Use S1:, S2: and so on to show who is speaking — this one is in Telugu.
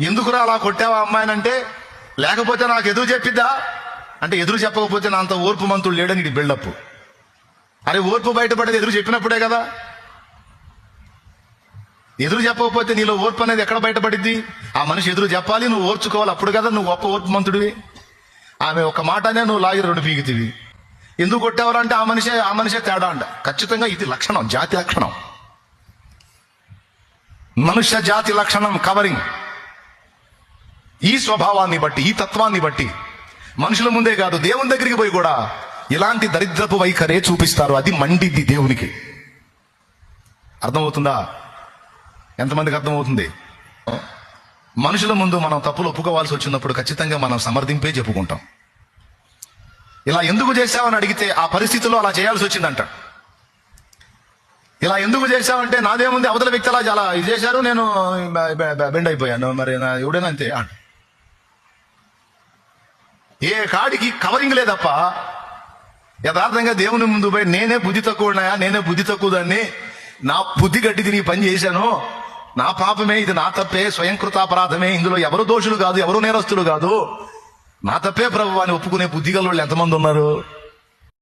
S1: ఎందుకురా అలా కొట్టావా అమ్మాయినంటే? లేకపోతే నాకు ఎదురు చెప్పిద్దా? అంటే ఎదురు చెప్పకపోతే నా అంత ఓర్పు మంతుడు లేడని ఇది బిల్డప్? అరే ఓర్పు బయటపడేది ఎదురు చెప్పినప్పుడే కదా. ఎదురు చెప్పకపోతే నీలో ఓర్పు అనేది ఎక్కడ బయటపడిద్ది? ఆ మనిషి ఎదురు చెప్పాలి నువ్వు ఓర్చుకోవాలి అప్పుడు కదా నువ్వు గొప్ప ఓర్పు మంతుడివి. ఆమె ఒక మాటనే నువ్వు లాగి రెండు పీకితివి. ఎందుకు కొట్టేవారంటే ఆ మనిషే ఆ మనిషే తేడా అంట. ఖచ్చితంగా ఇది లక్షణం జాతి లక్షణం. మనుష్య జాతి లక్షణం కవరింగ్ ఈ స్వభావాన్ని బట్టి ఈ తత్వాన్ని బట్టి మనుషుల ముందే కాదు దేవుని దగ్గరికి పోయి కూడా ఇలాంటి దరిద్రపు వైఖరే చూపిస్తారు. అది మండిద్ది దేవునికి. అర్థమవుతుందా? ఎంతమందికి అర్థమవుతుంది? మనుషుల ముందు మనం తప్పులు ఒప్పుకోవాల్సి వచ్చినప్పుడు ఖచ్చితంగా మనం సమర్థింపే చెప్పుకుంటాం. ఇలా ఎందుకు చేశావని అడిగితే ఆ పరిస్థితిలో అలా చేయాల్సి వచ్చిందంట. ఇలా ఎందుకు చేశావంటే నాదేముంది? అవతల వ్యక్తి అలా చాలా ఇది చేశారు నేను బెండ్ అయిపోయాను. మరి నా ఎవడైనా అంతే. అంట. ఏ కాడికి కవరింగ్ లేదప్ప యథార్థంగా దేవుని ముందు పోయి నేనే బుద్ధి తక్కువనాయా నేనే బుద్ధి తక్కువదాన్ని? నా బుద్ధి గడ్డి తిని పని చేశాను? నా పాపమే ఇది నా తప్పే స్వయంకృతాపరాధమే ఇందులో ఎవరు దోషులు కాదు ఎవరు నేరస్తులు కాదు. నా తప్పే ప్రభు అని ఒప్పుకునే బుద్ధి గల వాళ్ళు ఎంతమంది ఉన్నారు?